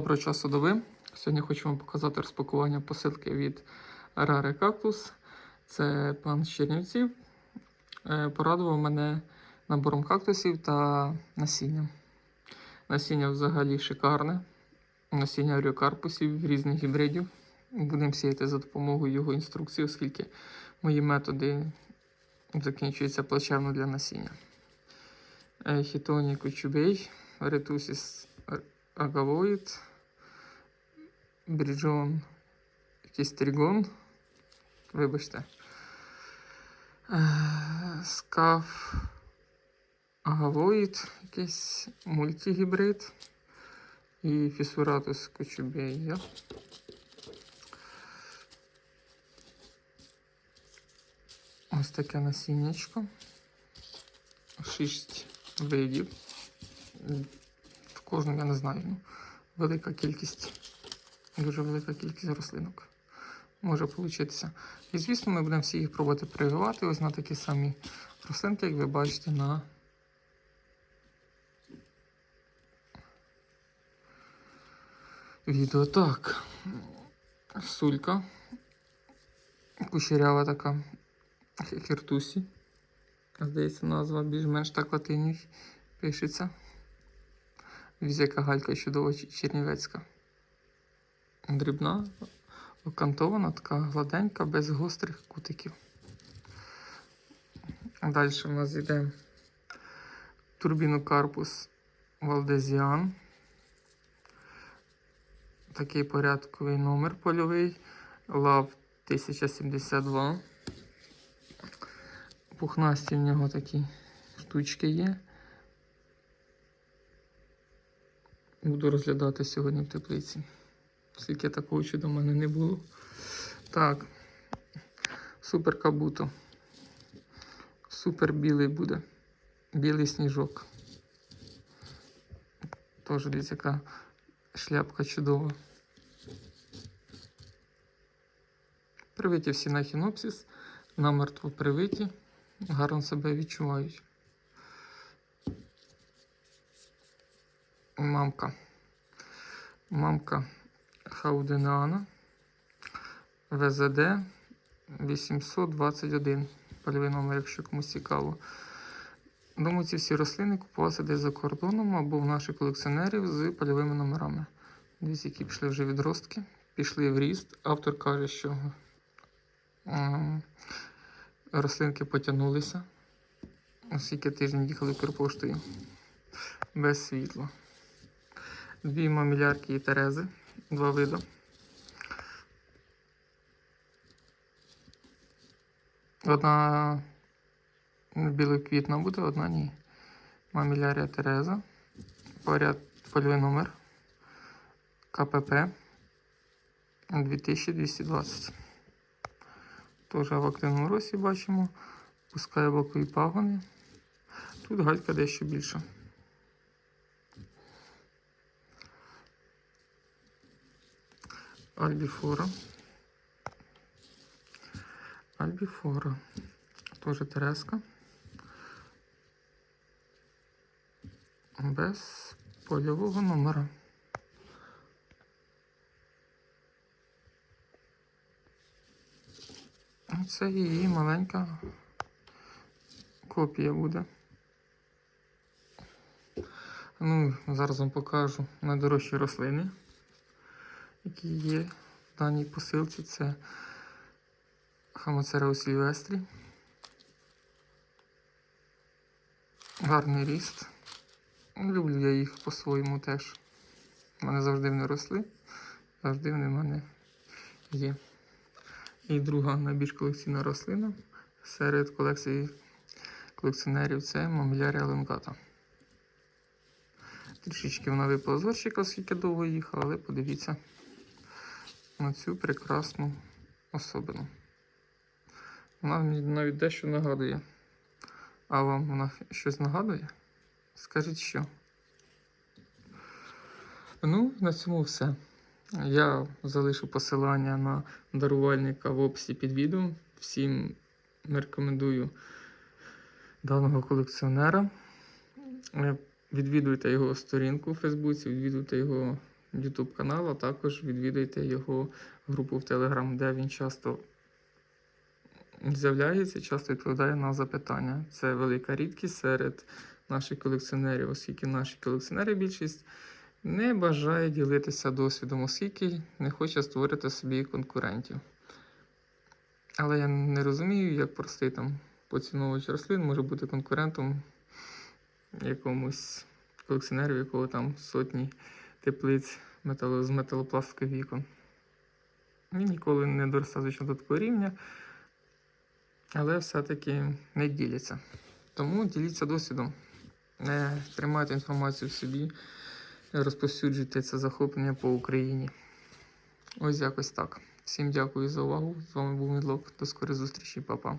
Доброго часу доби. Сьогодні хочу вам показати розпакування посилки від Rare Cactus. Це пан з Чернівців. Е, Порадував мене набором кактусів та насінням. Насіння взагалі шикарне. Насіння оріокарпусів різних гібридів. Будемо сіяти за допомогою його інструкції, оскільки мої методи закінчуються плачевно для насіння. Е, Хітоні Кучубей, Ретусіс Агавоїд, Бріджон, якийсь тригон. Вибачте. Е, Скаф Агавоїд, якийсь мультигібрид. І Фісуратус Кочубея. Ось таке насіннячко. Шість видів. В кожному я не знаю. Ну, велика кількість, дуже велика кількість рослинок може получитися. І звісно, ми будемо всі їх пробувати прививати ось на такі самі рослинки, як ви бачите на відео. Так, сулька. Кучерява така хіртусі. Здається, назва більш-менш так латинів пишеться. Візяка галька чудова чернівецька. Дрібна, окантована, така гладенька, без гострих кутиків. Далі у нас йде турбінокарпус валдезіан. Такий порядковий номер польовий. Лав 1072. Пухнасті в нього такі штучки є. Буду розглядати сьогодні в теплиці. Скільки такого чуда в мене не було. Так. Супер кабуто. Супер білий буде. Білий сніжок. Теж дивіться, яка шляпка чудова. Привиті всі на хінопсис, намертво привиті, гарно себе відчувають. Мамка. Мамка Хауденана. ВЗД 821. Польовий номер, якщо комусь цікаво. Думаю, ці всі рослини купувалися десь за кордоном або в наших колекціонерів з польовими номерами. Дивіться, які пішли вже відростки, пішли в ріст. Автор каже, що рослинки потягнулися. Оскільки тиждень їхали Укрпоштою без світла. Дві мамілярки і терези, два види. Одна білоквітна буде, одна ні. Мамілярія Тереза. Поряд польовий номер. КПП 2220. Теж в активному росі бачимо. Пускає бокові пагони. Тут галька дещо більша. Альбіфора. Альбіфора. Тоже тереска. Без польового номера. Це її маленька копія буде. Ну, зараз вам покажу найдорожчі рослини, які є в даній посилці. Це Хамоцереус сільвестрі. Гарний ріст. Люблю я їх по-своєму теж. У мене завжди вони росли, завжди вони в мене є. І друга найбільш колекційна рослина серед колекції колекціонерів це мамілярія лонгата. Трішечки вона випала з оскільки довго їхала, але подивіться на цю прекрасну особину. Вона мені навіть дещо нагадує. А вам вона щось нагадує? Скажіть що. Ну, на цьому все. Я залишу посилання на дарувальника в описі під відео. Всім рекомендую даного колекціонера. Е, Відвідуйте його сторінку у Фейсбуці, відвідуйте його YouTube канал, а також відвідуйте його групу в Telegram, де він часто з'являється, часто відповідає на запитання. Це велика рідкість серед наших колекціонерів, оскільки наші колекціонери більшість не бажає ділитися досвідом, оскільки не хоче створити собі конкурентів. Але я не розумію, як простий там поціновувач рослин може бути конкурентом якомусь колекціонеру, якого там сотні теплиць з металопластикових вікон. Він ніколи не доросте, до такого рівня, але все-таки не діляться. Тому діліться досвідом. Не тримайте інформацію в собі, розповсюджуйте це захоплення по Україні. Ось якось так. Всім дякую за увагу. З вами був Мідлок. До скорої зустрічі, Па-па.